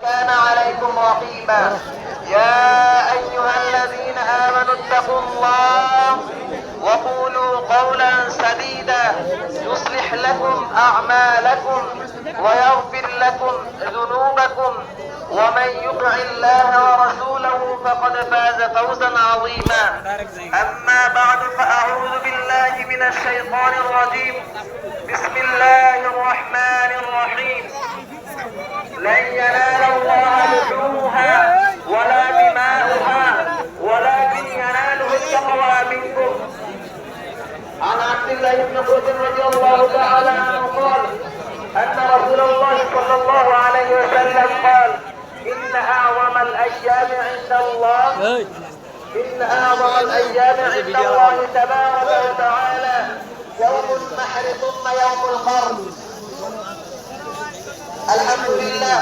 كان عليكم رقيبا يا أيها الذين آمنوا اتقوا الله وقولوا قولا سديدا. يصلح لكم أعمالكم ويغفر لكم ذنوبكم. ومن يطع الله ورسوله فقد فاز فوزا عظيما. أما بعد فأعوذ بالله من الشيطان الرجيم. بسم الله الرحمن الرحيم. لن عبد الله بن مسعود رضي الله تعالى عنه قال ان رسول الله صلى الله عليه وسلم قال ان اعظم الايام عند الله ان اعظم الايام عند الله تبارك وتعالى يوم النحر ثم يوم القرن আলহামদুলিল্লাহ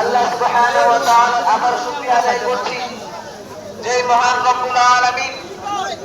আল্লাহ সুবহানাহু ওয়া তাআলা আবার শুকরিয়া আদায় করছি যে মহান রব্বুল আলামিন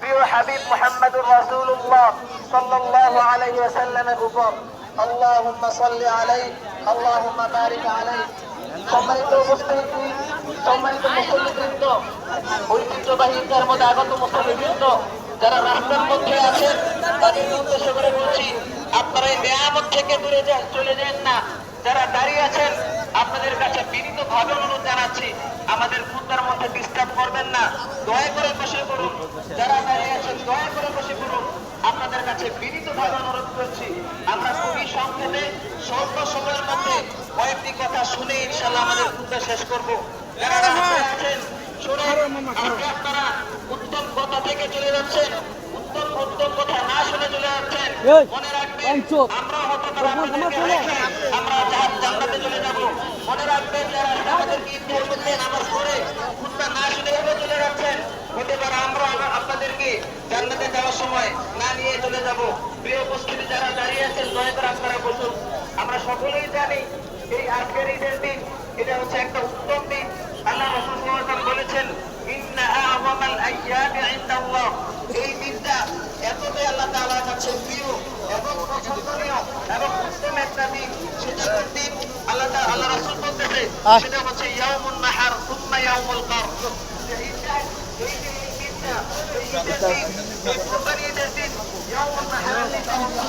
প্রিয় হাবিব মোহাম্মদুর রাসূলুল্লাহ সাল্লাল্লাহু আলাইহি ওয়াসাল্লামের উপর। আল্লাহুম্মা সাল্লি আলাইহি, আল্লাহুম্মা বারিক আলাইহি। সম্মানিত উপস্থিত, সম্মানিত মুসলিমবৃন্দ ঐতিহ্যবাহী তার মধ্যে আগত মুসলিমবৃন্দ যারা রাস্তার মধ্যে আছেন, তাদের উদ্দেশ্য করে বলছি, আপনারা এই ব্যায়ামত থেকে দূরে যান, চলে যান না। যারা দাঁড়িয়ে আছেন, আপনাদের কাছে বিনীতভাবে অনুরোধ জানাচ্ছি, আমাদের ডিস্টার্ব করবেন না। দয়া করে বসে পড়ুন। যারা দাঁড়িয়ে আছেন দয়া করে বসে পড়ুন। আপনাদের কাছে বিনীত ভাবে অনুরোধ করছি আমরা খুবই সংক্ষেপে স্বল্প সময়ের মধ্যে কয়েকটি কথা শুনে ইনশাল্লাহ আমাদের মুদ্রা শেষ করব। যারা আছেন শুনে আপনারা উত্তম কথা থেকে চলে যাচ্ছেন। উত্তম উত্তম কথা না শুনে চলে যাচ্ছেন। মনে রাখবেন আমরা হতে পারে আমরা জান্নাতে চলে যাব। মনে রাখবেন যারা আমাদেরকে ঈদের মধ্যে নামাজ পড়ে খুতবা না শুনে এভাবে চলে যাচ্ছেন হতে পারে আমরা আবার আপনাদেরকে জান্নাতে যাওয়ার সময় না নিয়ে চলে যাব। প্রিয় উপস্থিতি যারা দাঁড়িয়ে আছেন দয়া করে আপনারা বসুন। আমরা সকলেই জানি এই আজকের ঈদের দিন এটা হচ্ছে একটা উত্তম দিন। আল্লাহ রাসূল বলেছেন এই দিনটা এতটাই আল্লাহ কাছে প্রিয় এবং পছন্দনীয় এবং উত্তম একটা দিন। সেটা দিন? আল্লাহ আল্লাহ রাসূল বলতেছে সেটা হচ্ছে ইয়াউমুন নাহার ইয়াউমুল কর। এই দিন এই দিন এই দিনটা এই ঈদের দিন এই কোরবানি ঈদের দিন ইয়াউমুন নাহার দিনটা হচ্ছে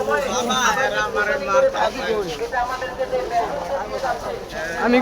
আমি